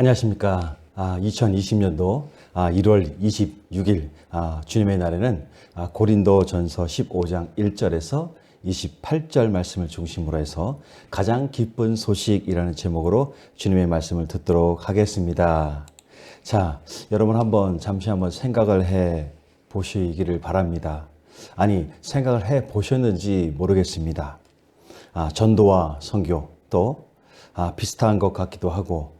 안녕하십니까. 아, 2020년도 아, 1월 26일 아, 주님의 날에는 아, 고린도 전서 15장 1절에서 28절 말씀을 중심으로 해서 가장 기쁜 소식이라는 제목으로 주님의 말씀을 듣도록 하겠습니다. 자, 여러분 한번 잠시 한번 생각을 해 보시기를 바랍니다. 아니, 생각을 해 보셨는지 모르겠습니다. 아, 전도와 선교 또 아, 비슷한 것 같기도 하고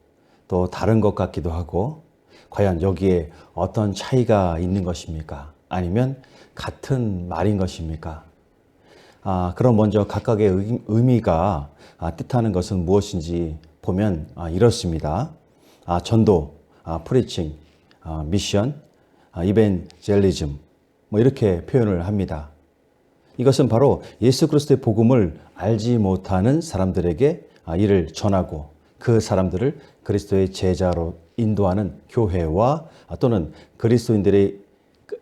또 다른 것 같기도 하고 과연 여기에 어떤 차이가 있는 것입니까? 아니면 같은 말인 것입니까? 아, 그럼 먼저 각각의 의- 의미가 아, 뜻하는 것은 무엇인지 보면 아, 이렇습니다. 아, 전도, 아, 프리칭, 아, 미션, 아, 이벤젤리즘 뭐 이렇게 표현을 합니다. 이것은 바로 예수 그리스도의 복음을 알지 못하는 사람들에게 아, 이를 전하고 그 사람들을 그리스도의 제자로 인도하는 교회와 아, 또는 그리스도인들의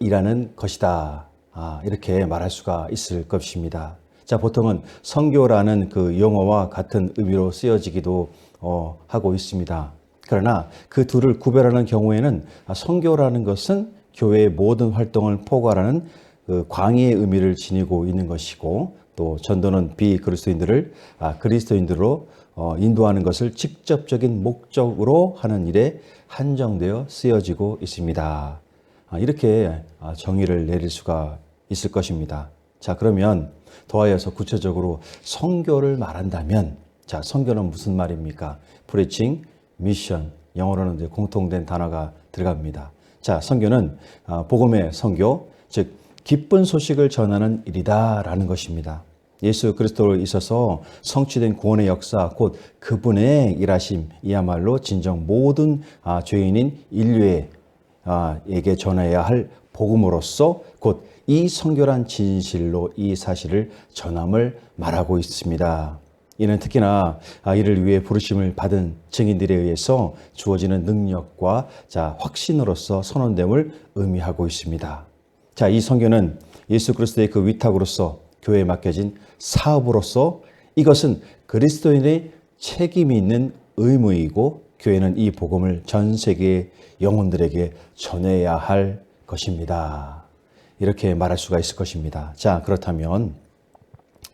일하는 것이다. 아, 이렇게 말할 수가 있을 것입니다. 자, 보통은 성교라는 그 용어와 같은 의미로 쓰여지기도 어, 하고 있습니다. 그러나 그 둘을 구별하는 경우에는 아, 성교라는 것은 교회의 모든 활동을 포괄하는 그 광의의 의미를 지니고 있는 것이고 또 전도는 비그리스도인들을 아, 그리스도인들로 어, 인도하는 것을 직접적인 목적으로 하는 일에 한정되어 쓰여지고 있습니다. 아, 이렇게 아, 정의를 내릴 수가 있을 것입니다. 자, 그러면 더하여서 구체적으로 성교를 말한다면 자, 성교는 무슨 말입니까? preaching, mission. 영어로는 이제 공통된 단어가 들어갑니다. 자, 성교는 아, 복음의 성교, 즉 기쁜 소식을 전하는 일이다라는 것입니다. 예수 그리스도로 있어서 성취된 구원의 역사, 곧 그분의 일하심이야말로 진정 모든 아, 죄인인 인류의 아, 에게 전해야 할 복음으로서 곧 이 성결한 진실로 이 사실을 전함을 말하고 있습니다. 이는 특히나 아, 이를 위해 부르심을 받은 증인들에 의해서 주어지는 능력과 자, 확신으로서 선언됨을 의미하고 있습니다. 자, 이 성교는 예수 그리스도의 그 위탁으로서 교회에 맡겨진 사업으로서 이것은 그리스도인의 책임이 있는 의무이고 교회는 이 복음을 전 세계 영혼들에게 전해야 할 것입니다. 이렇게 말할 수가 있을 것입니다. 자, 그렇다면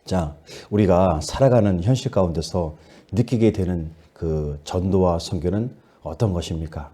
자, 우리가 살아가는 현실 가운데서 느끼게 되는 그 전도와 선교는 어떤 것입니까?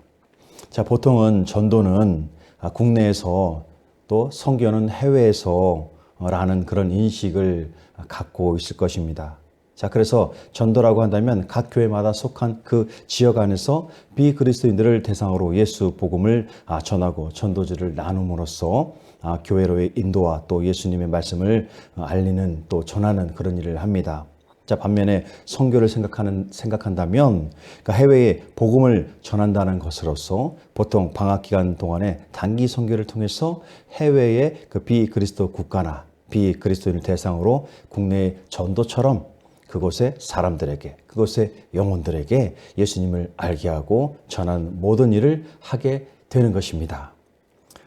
자, 보통은 전도는 아, 국내에서 또 선교는 해외에서 라는 그런 인식을 갖고 있을 것입니다. 자, 그래서 전도라고 한다면 각 교회마다 속한 그 지역 안에서 비그리스도인들을 대상으로 예수 복음을 아, 전하고 전도지를 나눔으로써 아, 교회로의 인도와 또 예수님의 말씀을 어, 알리는 또 전하는 그런 일을 합니다. 자, 반면에 선교를 생각하는, 생각한다면, 그러니까 해외에 복음을 전한다는 것으로서 보통 방학 기간 동안에 단기 선교를 통해서 해외의 그 비그리스도 국가나 비그리스도인을 대상으로 국내의 전도처럼 그곳의 사람들에게, 그곳의 영혼들에게 예수님을 알게 하고 전하는 모든 일을 하게 되는 것입니다.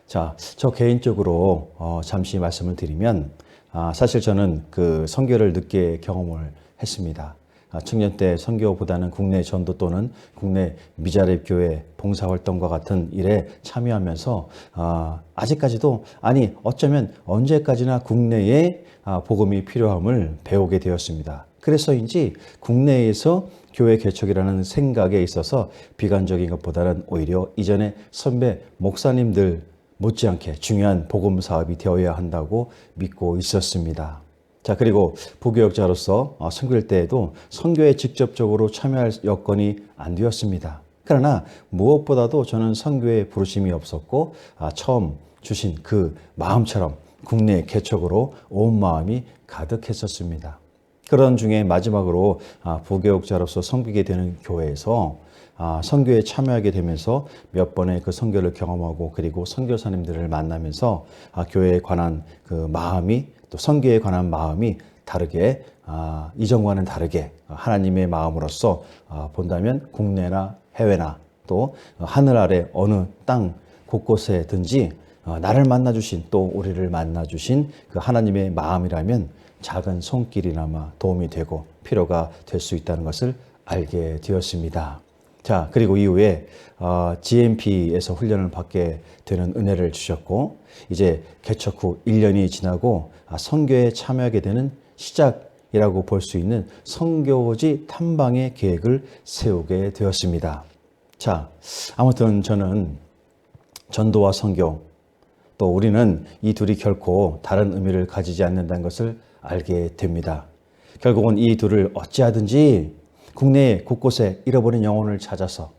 자, 저 개인적으로 어, 잠시 말씀을 드리면 아, 사실 저는 그 선교를 늦게 경험을 했습니다. 아, 청년 때 선교보다는 국내 전도 또는 국내 미자립 교회 봉사 활동과 같은 일에 참여하면서 아, 아직까지도 아니 어쩌면 언제까지나 국내에 아, 복음이 필요함을 배우게 되었습니다. 그래서인지 국내에서 교회 개척이라는 생각에 있어서 비관적인 것보다는 오히려 이전에 선배 목사님들 못지않게 중요한 복음 사업이 되어야 한다고 믿고 있었습니다. 자, 그리고 부교역자로서 어, 선교일 때에도 선교에 직접적으로 참여할 여건이 안 되었습니다. 그러나 무엇보다도 저는 선교에 부르심이 없었고 아, 처음 주신 그 마음처럼 국내 개척으로 온 마음이 가득했었습니다. 그런 중에 마지막으로 아, 부교역자로서 섬기게 되는 교회에서 아, 선교에 참여하게 되면서 몇 번의 그 선교를 경험하고 그리고 선교사님들을 만나면서 아, 교회에 관한 그 마음이 또 선교에 관한 마음이 다르게 아, 이전과는 다르게 하나님의 마음으로서 아, 본다면 국내나 해외나 또 하늘 아래 어느 땅 곳곳에든지 어, 나를 만나 주신 또 우리를 만나 주신 그 하나님의 마음이라면 작은 손길이나마 도움이 되고 필요가 될 수 있다는 것을 알게 되었습니다. 자, 그리고 이후에 어, GMP에서 훈련을 받게 되는 은혜를 주셨고 이제 개척 후 1년이 지나고 아, 선교에 참여하게 되는 시작이라고 볼 수 있는 선교지 탐방의 계획을 세우게 되었습니다. 자, 아무튼 저는 전도와 선교 또 우리는 이 둘이 결코 다른 의미를 가지지 않는다는 것을 알게 됩니다. 결국은 이 둘을 어찌하든지 국내 곳곳에 잃어버린 영혼을 찾아서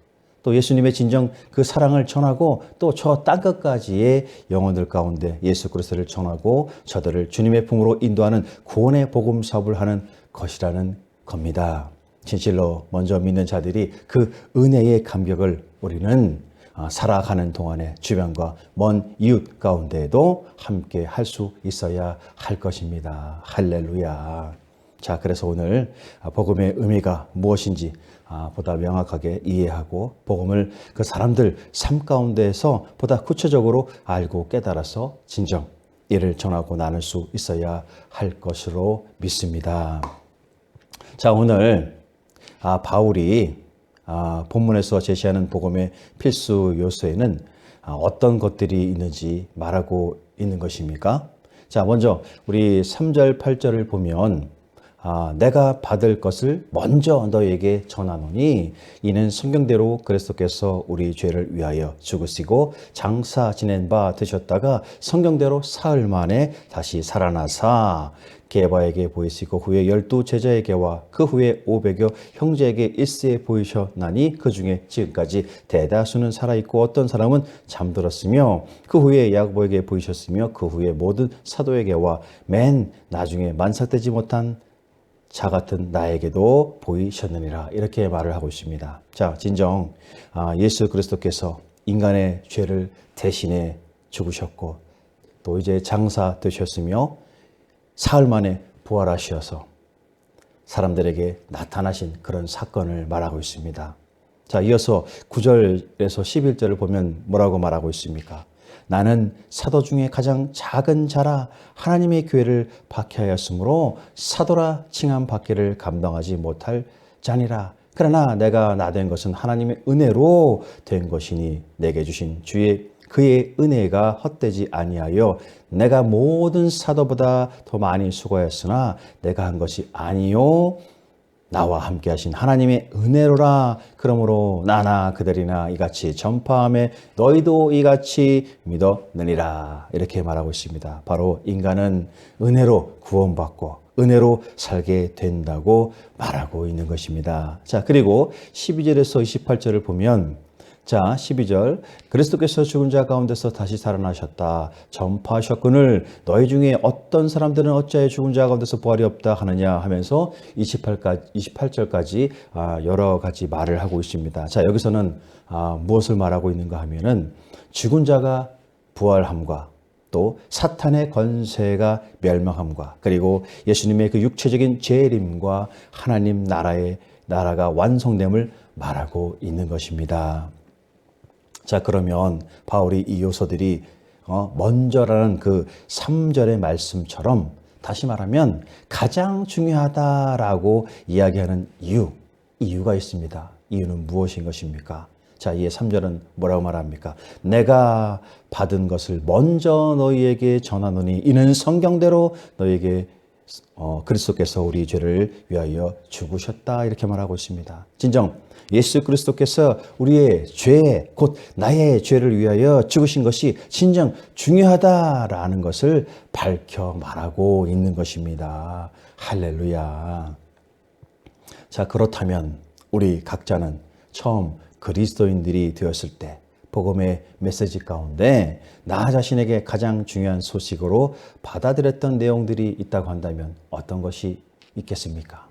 또 예수님의 진정 그 사랑을 전하고 또 저 땅끝까지의 영혼들 가운데 예수 그리스도를 전하고 저들을 주님의 품으로 인도하는 구원의 복음 사업을 하는 것이라는 겁니다. 진실로 먼저 믿는 자들이 그 은혜의 감격을 우리는 어, 살아가는 동안에 주변과 먼 이웃 가운데에도 함께 할 수 있어야 할 것입니다. 할렐루야. 자, 그래서 오늘 복음의 의미가 무엇인지 아, 보다 명확하게 이해하고 복음을 그 사람들 삶 가운데에서 보다 구체적으로 알고 깨달아서 진정 이를 전하고 나눌 수 있어야 할 것으로 믿습니다. 자, 오늘 아, 바울이 아, 본문에서 제시하는 복음의 필수 요소에는 아, 어떤 것들이 있는지 말하고 있는 것입니까? 자, 먼저 우리 3절, 8절을 보면 아, 내가 받을 것을 먼저 너에게 전하노니 이는 성경대로 그리스도께서 우리 죄를 위하여 죽으시고 장사 지낸 바 되셨다가 성경대로 사흘 만에 다시 살아나사. 게바에게 보이시고 후에 열두 제자에게와 그 후에 오백여 형제에게 일세에 보이셨나니 그 중에 지금까지 대다수는 살아있고 어떤 사람은 잠들었으며 그 후에 야고보에게 보이셨으며 그 후에 모든 사도에게와 맨 나중에 만삭되지 못한 자 같은 나에게도 보이셨느니라 이렇게 말을 하고 있습니다. 자, 진정 아, 예수 그리스도께서 인간의 죄를 대신해 죽으셨고 또 이제 장사 되셨으며 사흘 만에 부활하셔서 사람들에게 나타나신 그런 사건을 말하고 있습니다. 자, 이어서 9절에서 11절을 보면 뭐라고 말하고 있습니까? 나는 사도 중에 가장 작은 자라 하나님의 교회를 박해하였으므로 사도라 칭함 받기를 감당하지 못할 자니라. 그러나 내가 나 된 것은 하나님의 은혜로 된 것이니 내게 주신 주의 그의 은혜가 헛되지 아니하여 내가 모든 사도보다 더 많이 수고했으나 내가 한 것이 아니요 나와 함께 하신 하나님의 은혜로라 그러므로 나나 그들이나 이같이 전파함에 너희도 이같이 믿었느니라 이렇게 말하고 있습니다. 바로 인간은 은혜로 구원받고 은혜로 살게 된다고 말하고 있는 것입니다. 자, 그리고 12절에서 28절을 보면 자, 12절. 그리스도께서 죽은 자 가운데서 다시 살아나셨다. 전파하셨거늘 너희 중에 어떤 사람들은 어찌하여 죽은 자 가운데서 부활이 없다 하느냐 하면서 28까지, 28절까지 아, 여러 가지 말을 하고 있습니다. 자, 여기서는 아, 무엇을 말하고 있는가 하면은 죽은 자가 부활함과 또 사탄의 권세가 멸망함과 그리고 예수님의 그 육체적인 재림과 하나님 나라의 나라가 완성됨을 말하고 있는 것입니다. 자, 그러면 바울이 이 요소들이 어, 먼저라는 그 3절의 말씀처럼 다시 말하면 가장 중요하다라고 이야기하는 이유, 이유가 있습니다. 이유는 무엇인 것입니까? 자, 이에 3절은 뭐라고 말합니까? 내가 받은 것을 먼저 너희에게 전하노니 이는 성경대로 너희에게 어, 그리스도께서 우리 죄를 위하여 죽으셨다 이렇게 말하고 있습니다. 진정 예수 그리스도께서 우리의 죄, 곧 나의 죄를 위하여 죽으신 것이 진정 중요하다라는 것을 밝혀 말하고 있는 것입니다. 할렐루야. 자, 그렇다면 우리 각자는 처음 그리스도인들이 되었을 때 복음의 메시지 가운데 나 자신에게 가장 중요한 소식으로 받아들였던 내용들이 있다고 한다면 어떤 것이 있겠습니까?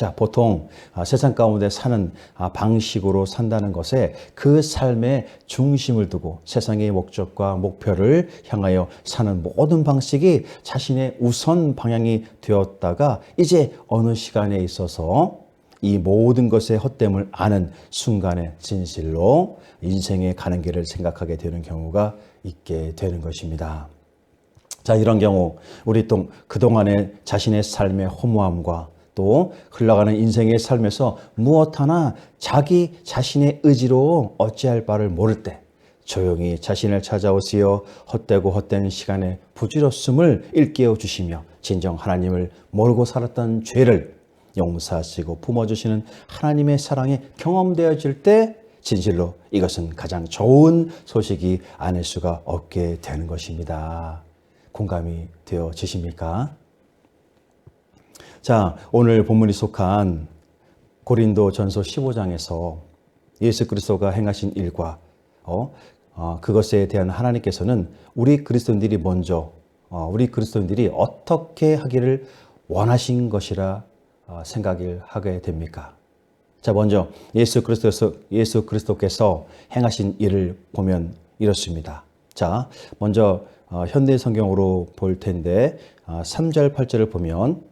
자, 보통 아, 세상 가운데 사는 아, 방식으로 산다는 것에 그 삶의 중심을 두고 세상의 목적과 목표를 향하여 사는 모든 방식이 자신의 우선 방향이 되었다가 이제 어느 시간에 있어서 이 모든 것의 헛됨을 아는 순간의 진실로 인생의 가는 길을 생각하게 되는 경우가 있게 되는 것입니다. 자, 이런 경우 우리 또 그동안의 자신의 삶의 허무함과 또 흘러가는 인생의 삶에서 무엇 하나 자기 자신의 의지로 어찌할 바를 모를 때 조용히 자신을 찾아오시어 헛되고 헛된 시간에 부질없음을 일깨워 주시며 진정 하나님을 모르고 살았던 죄를 용서하시고 품어주시는 하나님의 사랑이 경험되어질 때 진실로 이것은 가장 좋은 소식이 아닐 수가 없게 되는 것입니다. 공감이 되어지십니까? 자, 오늘 본문이 속한 고린도 전서 15장에서 예수 그리스도가 행하신 일과 어, 어, 그것에 대한 하나님께서는 우리 그리스도인들이 먼저 어, 우리 그리스도인들이 어떻게 하기를 원하신 것이라 어, 생각을 하게 됩니까? 자, 먼저 예수 그리스도께서 예수 그리스도께서 행하신 일을 보면 이렇습니다. 자, 먼저 어, 현대 성경으로 볼 텐데 어, 3절 8절을 보면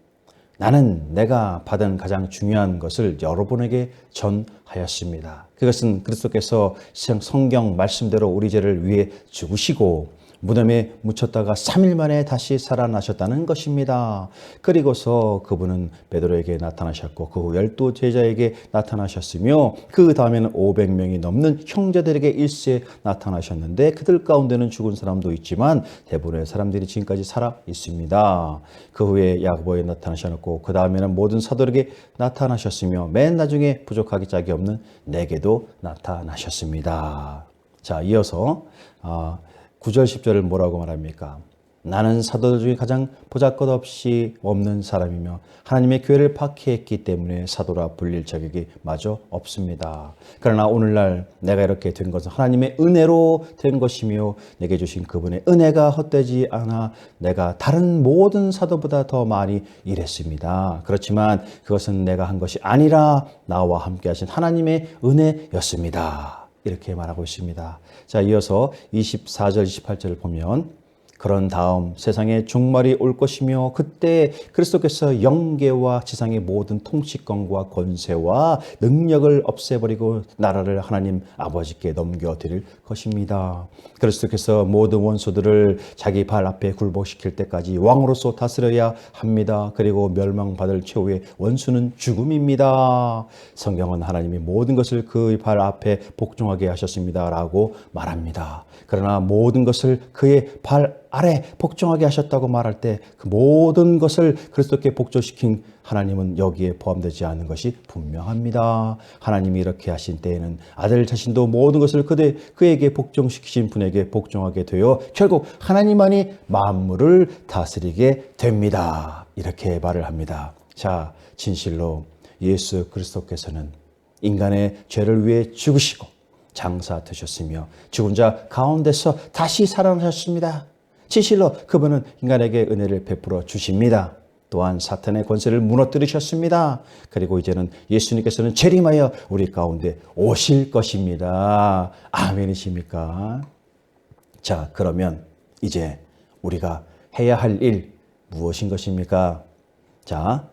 나는 내가 받은 가장 중요한 것을 여러분에게 전하였습니다. 그것은 그리스도께서 성경 말씀대로 우리 죄를 위해 죽으시고 무덤에 묻혔다가 3일 만에 다시 살아나셨다는 것입니다. 그리고서 그분은 베드로에게 나타나셨고 그 후 열두 제자에게 나타나셨으며 그 다음에는 500명이 넘는 형제들에게 일세 나타나셨는데 그들 가운데는 죽은 사람도 있지만 대부분의 사람들이 지금까지 살아 있습니다. 그 후에 야고보에 나타나셨고 그 다음에는 모든 사도에게 나타나셨으며 맨 나중에 부족하기 짝이 없는 내게도 나타나셨습니다. 자, 이어서 아, 9절 10절을 뭐라고 말합니까? 나는 사도들 중에 가장 보잘것없이 없는 사람이며 하나님의 교회를 파괴했기 때문에 사도라 불릴 자격이 마저 없습니다. 그러나 오늘날 내가 이렇게 된 것은 하나님의 은혜로 된 것이며 내게 주신 그분의 은혜가 헛되지 않아 내가 다른 모든 사도보다 더 많이 일했습니다. 그렇지만 그것은 내가 한 것이 아니라 나와 함께 하신 하나님의 은혜였습니다. 이렇게 말하고 있습니다. 자, 이어서 24절, 28절을 보면 그런 다음 세상에 종말이 올 것이며 그때 그리스도께서 영계와 지상의 모든 통치권과 권세와 능력을 없애버리고 나라를 하나님 아버지께 넘겨드릴 것입니다. 그리스도께서 모든 원수들을 자기 발 앞에 굴복시킬 때까지 왕으로서 다스려야 합니다. 그리고 멸망받을 최후의 원수는 죽음입니다. 성경은 하나님이 모든 것을 그발 앞에 복종하게 하셨습니다. 라고 말합니다. 그러나 모든 것을 그의 발 아래 복종하게 하셨다고 말할 때 그 모든 것을 그리스도께 복종시킨 하나님은 여기에 포함되지 않는 것이 분명합니다. 하나님이 이렇게 하신 때에는 아들 자신도 모든 것을 그대, 그에게 복종시키신 분에게 복종하게 되어 결국 하나님만이 만물을 다스리게 됩니다. 이렇게 말을 합니다. 자, 진실로 예수 그리스도께서는 인간의 죄를 위해 죽으시고 장사 되셨으며 죽은 자 가운데서 다시 살아나셨습니다. 진실로 그분은 인간에게 은혜를 베풀어 주십니다. 또한 사탄의 권세를 무너뜨리셨습니다. 그리고 이제는 예수님께서는 재림하여 우리 가운데 오실 것입니다. 아멘이십니까? 자, 그러면 이제 우리가 해야 할 일 무엇인 것입니까? 자,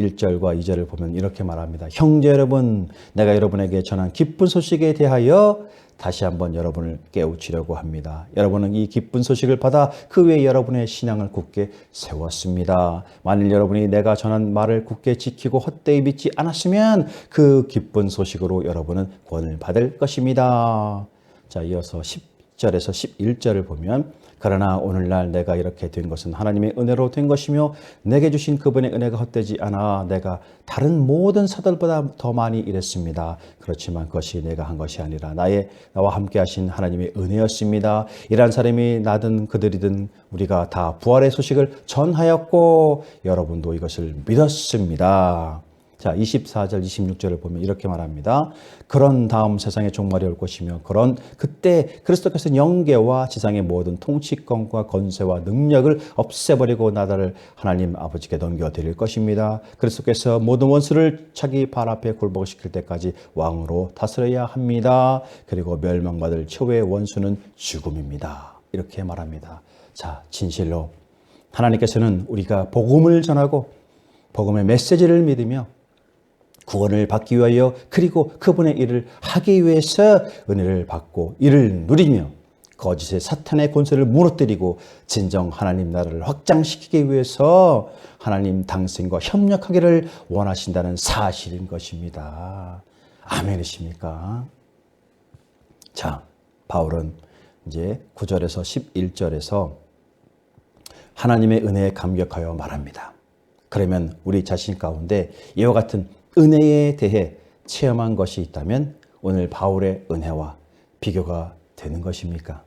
1절과 2절을 보면 이렇게 말합니다. 형제 여러분, 내가 여러분에게 전한 기쁜 소식에 대하여 다시 한번 여러분을 깨우치려고 합니다. 여러분은 이 기쁜 소식을 받아 그 외에 여러분의 신앙을 굳게 세웠습니다. 만일 여러분이 내가 전한 말을 굳게 지키고 헛되이 믿지 않았으면 그 기쁜 소식으로 여러분은 구원을 받을 것입니다. 자, 이어서 10 절에서 11절을 보면 그러나 오늘날 내가 이렇게 된 것은 하나님의 은혜로 된 것이며 내게 주신 그분의 은혜가 헛되지 않아 내가 다른 모든 사들보다 더 많이 일했습니다. 그렇지만 그것이 내가 한 것이 아니라 나의 나와 함께 하신 하나님의 은혜였습니다. 이란 사람이 나든 그들이든 우리가 다 부활의 소식을 전하였고 여러분도 이것을 믿었습니다. 자, 24절, 26절을 보면 이렇게 말합니다. 그런 다음 세상에 종말이 올 것이며 그런 그때 그리스도께서 영계와 지상의 모든 통치권과 권세와 능력을 없애버리고 나라를 하나님 아버지께 넘겨드릴 것입니다. 그리스도께서 모든 원수를 자기 발 앞에 굴복시킬 때까지 왕으로 다스려야 합니다. 그리고 멸망받을 최후의 원수는 죽음입니다. 이렇게 말합니다. 자, 진실로 하나님께서는 우리가 복음을 전하고 복음의 메시지를 믿으며 구원을 받기 위하여 그리고 그분의 일을 하기 위해서 은혜를 받고 이를 누리며 거짓의 사탄의 권세를 무너뜨리고 진정 하나님 나라를 확장시키기 위해서 하나님 당신과 협력하기를 원하신다는 사실인 것입니다. 아멘이십니까? 자, 바울은 이제 9절에서 11절에서 하나님의 은혜에 감격하여 말합니다. 그러면 우리 자신 가운데 이와 같은 은혜에 대해 체험한 것이 있다면 오늘 바울의 은혜와 비교가 되는 것입니까?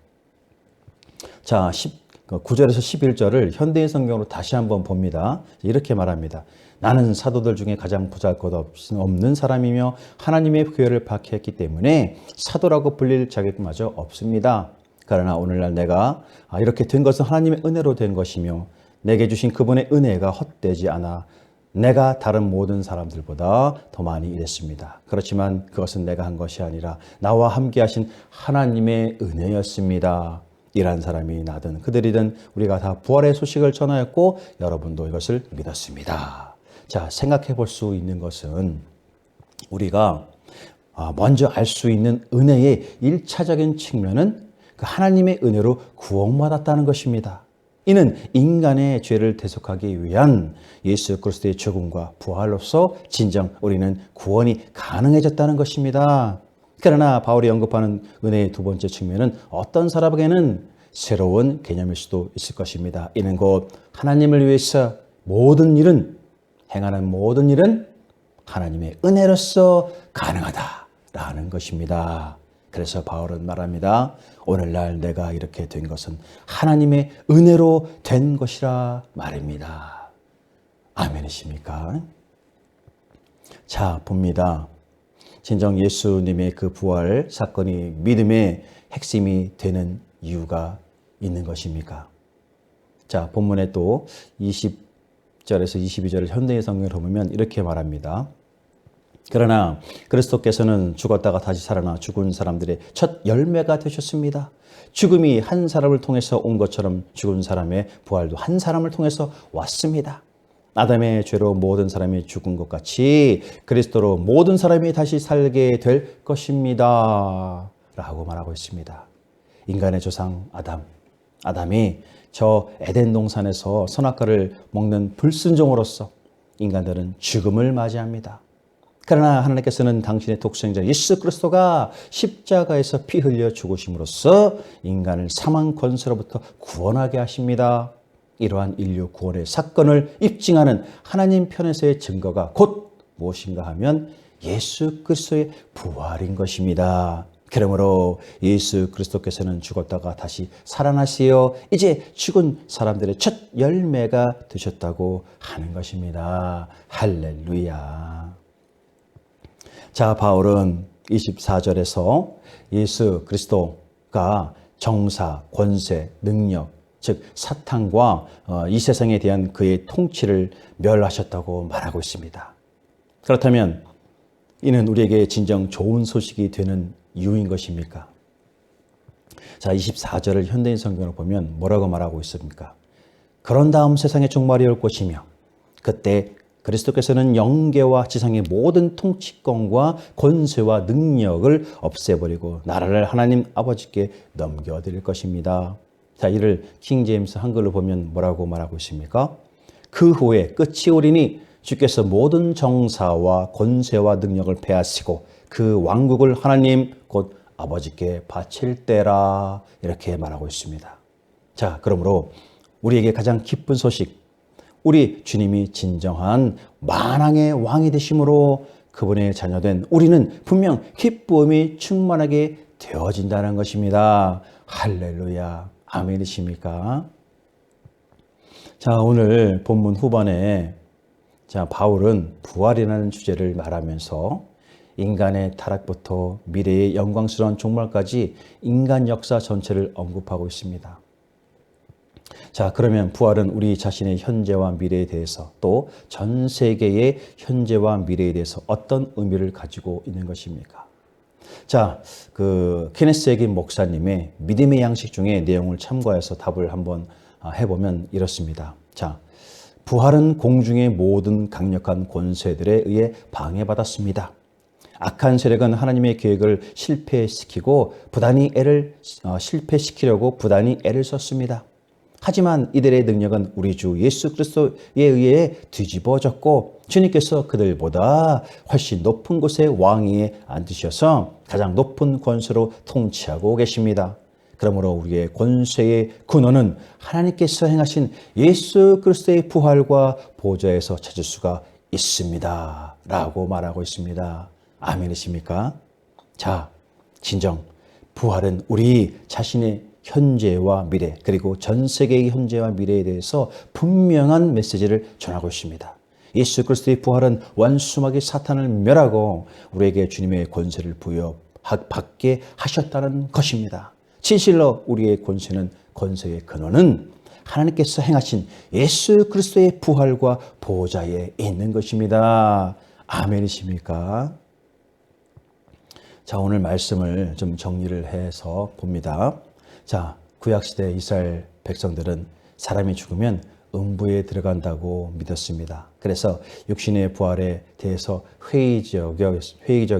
자, 10, 9절에서 11절을 현대인 성경으로 다시 한번 봅니다. 이렇게 말합니다. 나는 사도들 중에 가장 보잘것 없는 사람이며 하나님의 교회를 박해했기 때문에 사도라고 불릴 자격마저 없습니다. 그러나 오늘날 내가 이렇게 된 것은 하나님의 은혜로 된 것이며 내게 주신 그분의 은혜가 헛되지 않아 내가 다른 모든 사람들보다 더 많이 일했습니다. 그렇지만 그것은 내가 한 것이 아니라 나와 함께 하신 하나님의 은혜였습니다. 일한 사람이 나든 그들이든 우리가 다 부활의 소식을 전하였고 여러분도 이것을 믿었습니다. 자, 생각해 볼 수 있는 것은 우리가 먼저 알 수 있는 은혜의 일차적인 측면은 그 하나님의 은혜로 구원받았다는 것입니다. 이는 인간의 죄를 대속하기 위한 예수 그리스도의 죽음과 부활로서 진정 우리는 구원이 가능해졌다는 것입니다. 그러나 바울이 언급하는 은혜의 두 번째 측면은 어떤 사람에게는 새로운 개념일 수도 있을 것입니다. 이는 곧 하나님을 위해서 모든 일은 행하는 모든 일은 하나님의 은혜로서 가능하다라는 것입니다. 그래서 바울은 말합니다. 오늘날 내가 이렇게 된 것은 하나님의 은혜로 된 것이라 말입니다. 아멘이십니까? 자, 봅니다. 진정 예수님의 그 부활 사건이 믿음의 핵심이 되는 이유가 있는 것입니까? 자, 본문에 또 20절에서 22절을 현대의 성경을 보면 이렇게 말합니다. 그러나 그리스도께서는 죽었다가 다시 살아나 죽은 사람들의 첫 열매가 되셨습니다. 죽음이 한 사람을 통해서 온 것처럼 죽은 사람의 부활도 한 사람을 통해서 왔습니다. 아담의 죄로 모든 사람이 죽은 것 같이 그리스도로 모든 사람이 다시 살게 될 것입니다. 라고 말하고 있습니다. 인간의 조상 아담. 아담이 저 에덴 동산에서 선악과를 먹는 불순종으로서 인간들은 죽음을 맞이합니다. 그러나 하나님께서는 당신의 독생자 예수 그리스도가 십자가에서 피 흘려 죽으심으로써 인간을 사망 권세로부터 구원하게 하십니다. 이러한 인류 구원의 사건을 입증하는 하나님 편에서의 증거가 곧 무엇인가 하면 예수 그리스도의 부활인 것입니다. 그러므로 예수 그리스도께서는 죽었다가 다시 살아나시어 이제 죽은 사람들의 첫 열매가 되셨다고 하는 것입니다. 할렐루야. 자, 바울은 24절에서 예수 그리스도가 정사, 권세, 능력, 즉 사탄과 어, 이 세상에 대한 그의 통치를 멸하셨다고 말하고 있습니다. 그렇다면 이는 우리에게 진정 좋은 소식이 되는 이유인 것입니까? 자, 24절을 현대인 성경을 보면 뭐라고 말하고 있습니까? 그런 다음 세상의 종말이 올 것이며 그때 그리스도께서는 영계와 지상의 모든 통치권과 권세와 능력을 없애버리고 나라를 하나님 아버지께 넘겨드릴 것입니다. 자, 이를 킹 제임스 한글로 보면 뭐라고 말하고 있습니까? 그 후에 끝이 오리니 주께서 모든 정사와 권세와 능력을 패하시고 그 왕국을 하나님 곧 아버지께 바칠 때라 이렇게 말하고 있습니다. 자, 그러므로 우리에게 가장 기쁜 소식 우리 주님이 진정한 만왕의 왕이 되심으로 그분의 자녀된 우리는 분명 기쁨이 충만하게 되어진다는 것입니다. 할렐루야. 아멘이십니까? 자, 오늘 본문 후반에 자, 바울은 부활이라는 주제를 말하면서 인간의 타락부터 미래의 영광스러운 종말까지 인간 역사 전체를 언급하고 있습니다. 자, 그러면 부활은 우리 자신의 현재와 미래에 대해서 또 전 세계의 현재와 미래에 대해서 어떤 의미를 가지고 있는 것입니까? 자, 그 케네스 에긴 목사님의 믿음의 양식 중에 내용을 참고해서 답을 한번 아, 해보면 이렇습니다. 자, 부활은 공중의 모든 강력한 권세들에 의해 방해받았습니다. 악한 세력은 하나님의 계획을 실패시키고 부단히 애를 어, 실패시키려고 부단히 애를 썼습니다. 하지만 이들의 능력은 우리 주 예수 그리스도에 의해 뒤집어졌고 주님께서 그들보다 훨씬 높은 곳에 왕위에 앉으셔서 가장 높은 권세로 통치하고 계십니다. 그러므로 우리의 권세의 근원은 하나님께서 행하신 예수 그리스도의 부활과 보좌에서 찾을 수가 있습니다. 라고 말하고 있습니다. 아멘이십니까? 자, 진정. 부활은 우리 자신의 현재와 미래, 그리고 전 세계의 현재와 미래에 대해서 분명한 메시지를 전하고 있습니다. 예수 그리스도의 부활은 완수하게 사탄을 멸하고 우리에게 주님의 권세를 부여받게 하셨다는 것입니다. 진실로 우리의 권세는 권세의 근원은 하나님께서 행하신 예수 그리스도의 부활과 보좌에 있는 것입니다. 아멘이십니까? 자, 오늘 말씀을 좀 정리를 해서 봅니다. 자, 구약시대 이스라엘 백성들은 사람이 죽으면 음부에 들어간다고 믿었습니다. 그래서 육신의 부활에 대해서 회의적,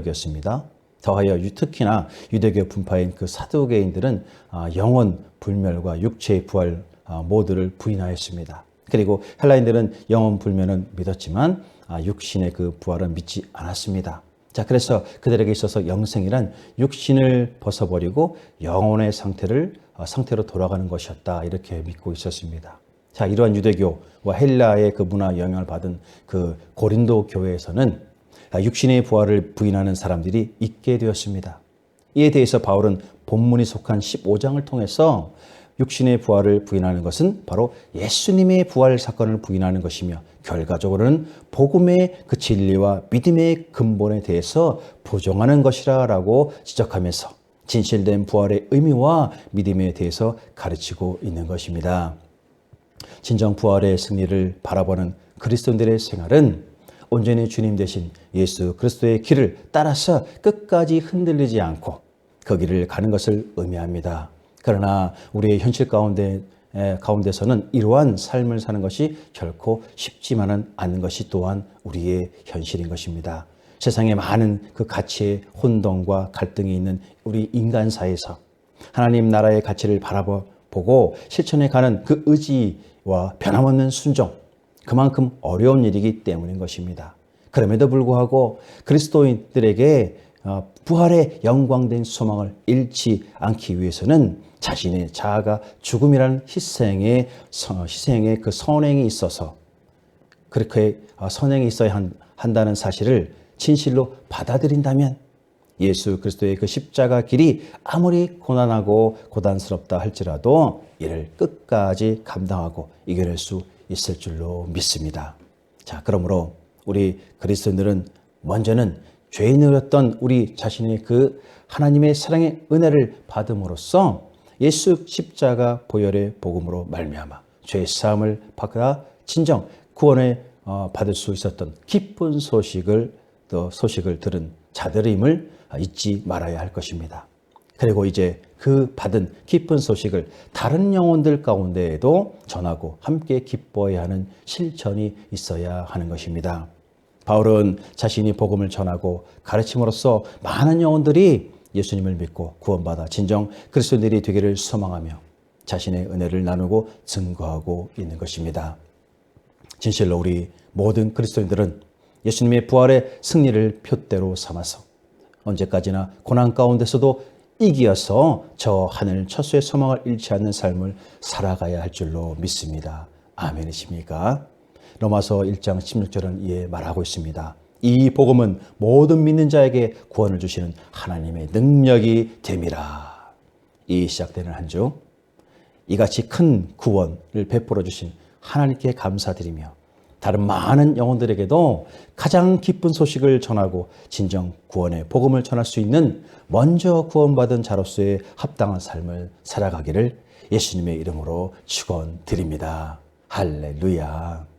이었습니다 더하여 특히나 유대교 분파인 그 사두개인들은 아, 영원 불멸과 육체의 부활 아, 모두를 부인하였습니다. 그리고 헬라인들은 영원 불멸은 믿었지만 아, 육신의 그 부활은 믿지 않았습니다. 자, 그래서 그들에게 있어서 영생이란 육신을 벗어버리고 영혼의 상태를 어, 상태로 돌아가는 것이었다. 이렇게 믿고 있었습니다. 자, 이러한 유대교와 헬라의 그 문화 영향을 받은 그 고린도 교회에서는 육신의 부활을 부인하는 사람들이 있게 되었습니다. 이에 대해서 바울은 본문이 속한 15장을 통해서 육신의 부활을 부인하는 것은 바로 예수님의 부활 사건을 부인하는 것이며 결과적으로는 복음의 그 진리와 믿음의 근본에 대해서 부정하는 것이라라고 지적하면서 진실된 부활의 의미와 믿음에 대해서 가르치고 있는 것입니다. 진정 부활의 승리를 바라보는 그리스도인들의 생활은 온전히 주님 대신 예수 그리스도의 길을 따라서 끝까지 흔들리지 않고 그 길을 가는 것을 의미합니다. 그러나 우리의 현실 가운데 가운데서는 이러한 삶을 사는 것이 결코 쉽지만은 않는 것이 또한 우리의 현실인 것입니다. 세상에 많은 그 가치의 혼동과 갈등이 있는 우리 인간 사에서 하나님 나라의 가치를 바라보고 실천해 가는 그 의지와 변함없는 순종, 그만큼 어려운 일이기 때문인 것입니다. 그럼에도 불구하고 그리스도인들에게 어, 부활의 영광된 소망을 잃지 않기 위해서는 자신의 자아가 죽음이라는 희생의 희생의 그 선행이 있어서 그렇게 어, 선행이 있어야 한다는 사실을 진실로 받아들인다면 예수 그리스도의 그 십자가 길이 아무리 고난하고 고단스럽다 할지라도 이를 끝까지 감당하고 이겨낼 수 있을 줄로 믿습니다. 자, 그러므로 우리 그리스도인들은 먼저는 죄인이었던 우리 자신의 그 하나님의 사랑의 은혜를 받음으로써 예수 십자가 보혈의 복음으로 말미암아 죄 사함을 받아 진정 구원을 어, 받을 수 있었던 기쁜 소식을 또 소식을 들은 자들임을 잊지 말아야 할 것입니다. 그리고 이제 그 받은 기쁜 소식을 다른 영혼들 가운데에도 전하고 함께 기뻐해야 하는 실천이 있어야 하는 것입니다. 바울은 자신이 복음을 전하고 가르침으로써 많은 영혼들이 예수님을 믿고 구원받아 진정 그리스도인들이 되기를 소망하며 자신의 은혜를 나누고 증거하고 있는 것입니다. 진실로 우리 모든 그리스도인들은 예수님의 부활의 승리를 표대로 삼아서 언제까지나 고난 가운데서도 이기어서 저 하늘 첫수의 소망을 잃지 않는 삶을 살아가야 할 줄로 믿습니다. 아멘이십니까? 로마서 1장 16절은 이에 말하고 있습니다. 이 복음은 모든 믿는 자에게 구원을 주시는 하나님의 능력이 됨이라. 이 시작되는 한 주, 이같이 큰 구원을 베풀어 주신 하나님께 감사드리며 다른 많은 영혼들에게도 가장 기쁜 소식을 전하고 진정 구원의 복음을 전할 수 있는 먼저 구원받은 자로서의 합당한 삶을 살아가기를 예수님의 이름으로 축원드립니다. 할렐루야.